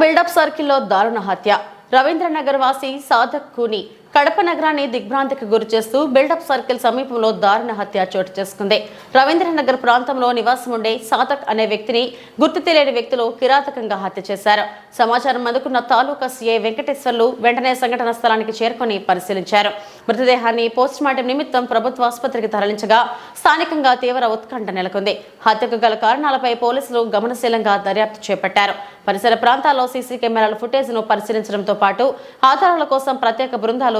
Buildup సర్కిల్లో దారుణ హత్య. రవీంద్రనగర్ వాసి సాధక్ కూని కడప నగరాన్ని దిగ్భ్రాంతికి గురి చేస్తూ బిల్డప్ సర్కిల్ సమీపంలో దారుణ హత్య చోటు చేసుకుంది. రవీంద్రనగర్ ప్రాంతంలో నివాసం ఉండే సాధక్ అనే వ్యక్తిని గుర్తు తెలియని వ్యక్తులు కిరాతకంగా హత్య చేశారు. సమాచారం అందుకున్న తాలూకా సీఐ వెంకటేశ్వర్లు వెంటనే సంఘటన స్థలానికి చేరుకొని పరిశీలించారు. మృతదేహాన్ని పోస్టుమార్టం నిమిత్తం ప్రభుత్వ ఆసుపత్రికి తరలించగా స్థానికంగా తీవ్ర ఉత్కంఠ నెలకొంది. హత్యకు గల కారణాలపై పోలీసులు గమనశీలంగా దర్యాప్తు చేపట్టారు. పరిసర ప్రాంతాల్లో సీసీ కెమెరాల ఫుటేజ్ను పరిశీలించడంతో పాటు ఆధారాల కోసం ప్రత్యేక బృందాలు